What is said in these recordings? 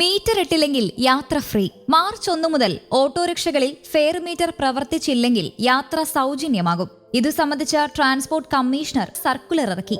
Metre ഇട്ടില്ലെങ്കിൽ യാത്ര free. March ഒന്നു മുതൽ ഓട്ടോറിക്ഷകളിൽ ഫെയർ മീറ്റർ പ്രവർത്തിച്ചില്ലെങ്കിൽ യാത്ര സൗജന്യമാകും. ഇതു സംബന്ധിച്ച ട്രാൻസ്പോർട്ട് കമ്മീഷണർ സർക്കുലർ ഇറക്കി.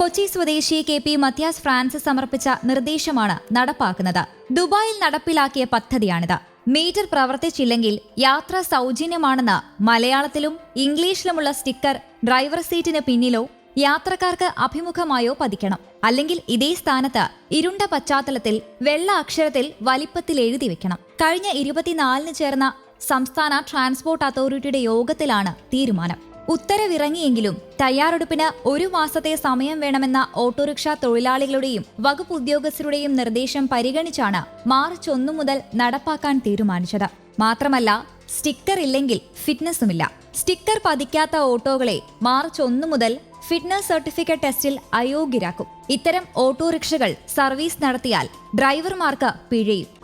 കൊച്ചി സ്വദേശി കെ പി മത്യാസ് ഫ്രാൻസിസ് സമർപ്പിച്ച നിർദ്ദേശമാണ് നടപ്പാക്കുന്നത്. ദുബായിൽ നടപ്പിലാക്കിയ പദ്ധതിയാണിത്. മീറ്റർ പ്രവർത്തിച്ചില്ലെങ്കിൽ യാത്ര സൗജന്യമാണെന്ന് മലയാളത്തിലും ഇംഗ്ലീഷിലുമുള്ള സ്റ്റിക്കർ ഡ്രൈവർ സീറ്റിന് പിന്നിലോ യാത്രക്കാർക്ക് അഭിമുഖമായോ പതിക്കണം. അല്ലെങ്കിൽ ഇതേ സ്ഥാനത്ത് ഇരുണ്ട പശ്ചാത്തലത്തിൽ വെള്ള അക്ഷരത്തിൽ വലിപ്പത്തിൽ എഴുതി വെക്കണം. കഴിഞ്ഞ ഇരുപത്തിനാലിന് ചേർന്ന സംസ്ഥാന ട്രാൻസ്പോർട്ട് അതോറിറ്റിയുടെ യോഗത്തിലാണ് തീരുമാനം. ഉത്തരവിറങ്ങിയെങ്കിലും തയ്യാറെടുപ്പിന് ഒരു മാസത്തെ സമയം വേണമെന്ന ഓട്ടോറിക്ഷ തൊഴിലാളികളുടെയും വകുപ്പ് ഉദ്യോഗസ്ഥരുടെയും നിർദ്ദേശം പരിഗണിച്ചാണ് മാർച്ച് ഒന്നു മുതൽ നടപ്പാക്കാൻ തീരുമാനിച്ചത്. മാത്രമല്ല സ്റ്റിക്കർ ഇല്ലെങ്കിൽ ഫിറ്റ്നസുമില്ല സ്റ്റിക്കർ പതിക്കാത്ത ഓട്ടോകളെ മാർച്ച് ഒന്നു മുതൽ ഫിറ്റ്നസ് സർട്ടിഫിക്കറ്റ് ടെസ്റ്റിൽ അയോഗ്യരാക്കും. ഇത്തരം ഓട്ടോറിക്ഷകൾ സർവീസ് നടത്തിയാൽ ഡ്രൈവർമാർക്ക് പിഴയും.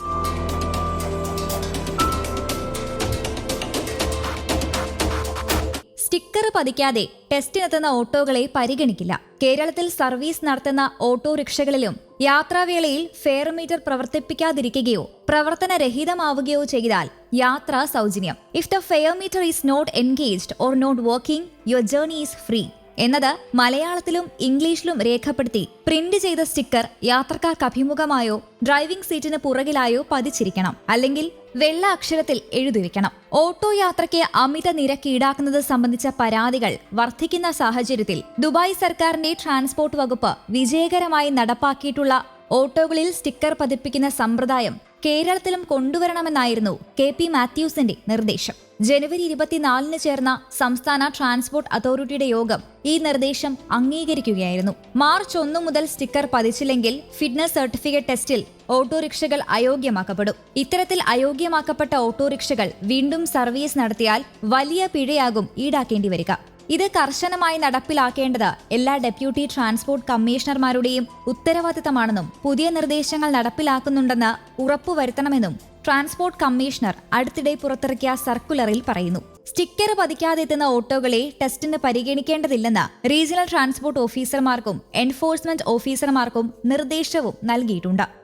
സ്റ്റിക്കർ പതിക്കാതെ ടെസ്റ്റിനെത്തുന്ന ഓട്ടോകളെ പരിഗണിക്കില്ല. കേരളത്തിൽ സർവീസ് നടത്തുന്ന ഓട്ടോറിക്ഷകളിലും യാത്രാവേളയിൽ ഫെയർ മീറ്റർ പ്രവർത്തിപ്പിക്കാതിരിക്കുകയോ പ്രവർത്തനരഹിതമാവുകയോ ചെയ്താൽ യാത്ര സൗജന്യം. If the fare meter is not engaged or not working your journey is free എന്നത് മലയാളത്തിലും ഇംഗ്ലീഷിലും രേഖപ്പെടുത്തി പ്രിന്റ് ചെയ്ത സ്റ്റിക്കർ യാത്രക്കാർക്ക് അഭിമുഖമായോ ഡ്രൈവിംഗ് സീറ്റിന് പുറകിലായോ പതിച്ചിരിക്കണം. അല്ലെങ്കിൽ വെള്ള അക്ഷരത്തിൽ എഴുതിവെക്കണം ഓട്ടോ യാത്രയ്ക്ക് അമിത നിരക്ക് ഈടാക്കുന്നത് സംബന്ധിച്ച പരാതികൾ വർദ്ധിക്കുന്ന സാഹചര്യത്തിൽ ദുബായ് സർക്കാരിന്റെ ട്രാൻസ്പോർട്ട് വകുപ്പ് വിജയകരമായി നടപ്പാക്കിയിട്ടുള്ള ഓട്ടോകളിൽ സ്റ്റിക്കർ പതിപ്പിക്കുന്ന സമ്പ്രദായം കേരളത്തിലും കൊണ്ടുവരണമെന്നായിരുന്നു കെ പി മാത്യൂസിന്റെ നിർദ്ദേശം. ജനുവരി ഇരുപത്തിനാലിന് ചേർന്ന സംസ്ഥാന ട്രാൻസ്പോർട്ട് അതോറിറ്റിയുടെ യോഗം ഈ നിർദ്ദേശം അംഗീകരിക്കുകയായിരുന്നു. മാർച്ച് ഒന്നു മുതൽ സ്റ്റിക്കർ പതിച്ചില്ലെങ്കിൽ ഫിറ്റ്നസ് സർട്ടിഫിക്കറ്റ് ടെസ്റ്റിൽ ഓട്ടോറിക്ഷകൾ അയോഗ്യമാക്കപ്പെടും. ഇത്തരത്തിൽ അയോഗ്യമാക്കപ്പെട്ട ഓട്ടോറിക്ഷകൾ വീണ്ടും സർവീസ് നടത്തിയാൽ വലിയ പിഴയാകും ഈടാക്കേണ്ടി വരിക. ഇത് കർശനമായി നടപ്പിലാക്കേണ്ടത് എല്ലാ ഡെപ്യൂട്ടി ട്രാൻസ്പോർട്ട് കമ്മീഷണർമാരുടെയും ഉത്തരവാദിത്തമാണെന്നും പുതിയ നിർദ്ദേശങ്ങൾ നടപ്പിലാക്കുന്നുണ്ടെന്ന് ഉറപ്പുവരുത്തണമെന്നും ട്രാൻസ്പോർട്ട് കമ്മീഷണർ അടുത്തിടെ പുറത്തിറക്കിയ സർക്കുലറിൽ പറയുന്നു. സ്റ്റിക്കർ പതിക്കാതെത്തുന്ന ഓട്ടോകളെ ടെസ്റ്റിന് പരിഗണിക്കേണ്ടതില്ലെന്ന് റീജിയണൽ ട്രാൻസ്പോർട്ട് ഓഫീസർമാർക്കും എൻഫോഴ്സ്മെന്റ് ഓഫീസർമാർക്കും നിർദ്ദേശവും നൽകിയിട്ടുണ്ട്.